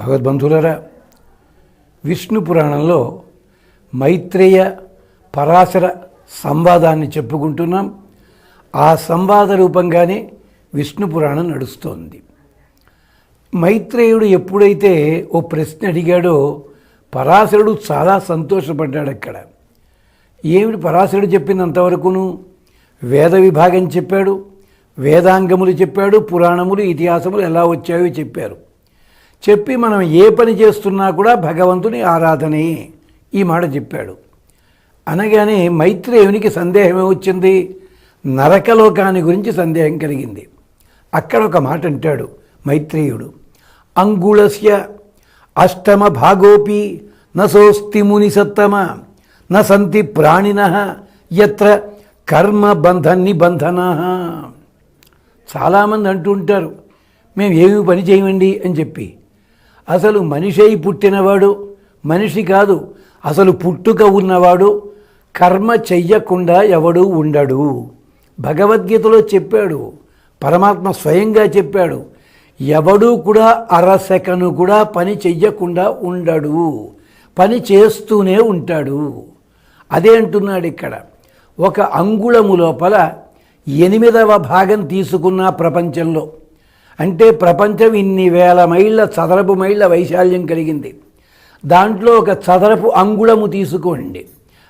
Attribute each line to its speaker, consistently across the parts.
Speaker 1: భగవద్బంధులరా విష్ణు పురాణంలో మైత్రేయ పరాశర సంవాదాన్ని చెప్పుకుంటున్నాం. ఆ సంవాద రూపంగానే విష్ణు పురాణం నడుస్తోంది. మైత్రేయుడు ఎప్పుడైతే ఓ ప్రశ్న అడిగాడో పరాశరుడు చాలా సంతోషపడ్డాడు అక్కడ. ఏమిటి పరాశరుడు చెప్పినంతవరకును వేద విభాగం చెప్పాడు వేదాంగములు చెప్పాడు పురాణములు ఇతిహాసములు ఎలా వచ్చాయో చెప్పారు. చెప్పి మనం ఏ పని చేస్తున్నా కూడా భగవంతుని ఆరాధనే. ఈ మాట చెప్పాడు. అనగానే మైత్రేయునికి సందేహమే వచ్చింది. నరకలోకాన్ని గురించి సందేహం కలిగింది. అక్కడ ఒక మాట అంటాడు మైత్రేయుడు. అంగుళస్య అష్టమ భాగోపి నసోస్తి ముని సత్తమ న సంతి ప్రాణిన ఎత్ర కర్మ బంధ నిబంధన. చాలామంది అంటూ ఉంటారు మేము ఏమి పని చేయమండి అని చెప్పి. అసలు మనిషి అయి పుట్టినవాడు మనిషి కాదు అసలు పుట్టుక ఉన్నవాడు కర్మ చెయ్యకుండా ఎవడు ఉండడు. భగవద్గీతలో చెప్పాడు పరమాత్మ స్వయంగా చెప్పాడు ఎవడూ కూడా అరసెకను కూడా పని చెయ్యకుండా ఉండడు పని చేస్తూనే ఉంటాడు. అదే అంటున్నాడు ఇక్కడ ఒక అంగుళము లోపల ఎనిమిదవ భాగం తీసుకున్న ప్రపంచంలో. అంటే ప్రపంచం ఇన్ని వేల మైళ్ళ చదరపు మైళ్ళ వైశాల్యం కలిగింది. దాంట్లో ఒక చదరపు అంగుళము తీసుకోండి.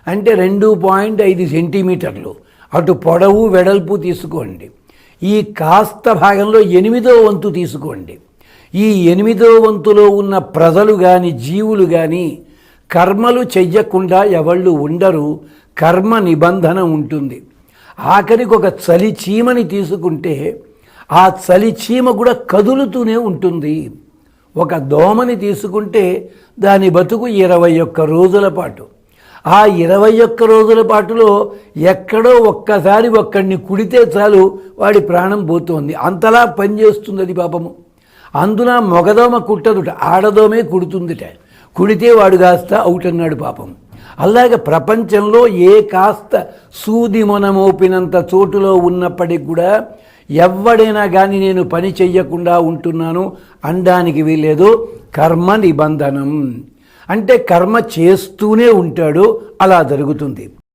Speaker 1: అంటే రెండు పాయింట్ ఐదు సెంటీమీటర్లు. అటు పొడవు వెడల్పు తీసుకోండి. ఈ కాస్త భాగంలో ఎనిమిదో వంతు తీసుకోండి. ఈ ఎనిమిదో వంతులో ఉన్న ప్రజలు కానీ జీవులు కానీ కర్మలు చెయ్యకుండా ఎవళ్ళు ఉండరు. కర్మ నిబంధన ఉంటుంది. ఆఖరికి ఒక చలి చీమని తీసుకుంటే ఆ చలి చీమ కూడా కదులుతూనే ఉంటుంది. ఒక దోమని తీసుకుంటే దాని బతుకు ఇరవై ఒక్క రోజుల పాటు. ఆ ఇరవై ఒక్క రోజుల పాటులో ఎక్కడో ఒక్కసారి ఒక్కడిని కుడితే చాలు వాడి ప్రాణం పోతుంది. అంతలా పనిచేస్తుంది అది పాపము. అందున మొగదోమ కుట్టదుట ఆడదోమే కుడుతుందిట. కుడితే వాడు కాస్త అవుట్ అన్నాడు పాపం. అలాగే ప్రపంచంలో ఏ కాస్త సూది మొనమోపినంత చోటులో ఉన్నప్పటికి కూడా ఎవడైనా కానీ నేను పని చెయ్యకుండా ఉంటున్నాను అనడానికి వీల్లేదు. కర్మ నిబంధనం. అంటే కర్మ చేస్తూనే ఉంటాడు అలా జరుగుతుంది.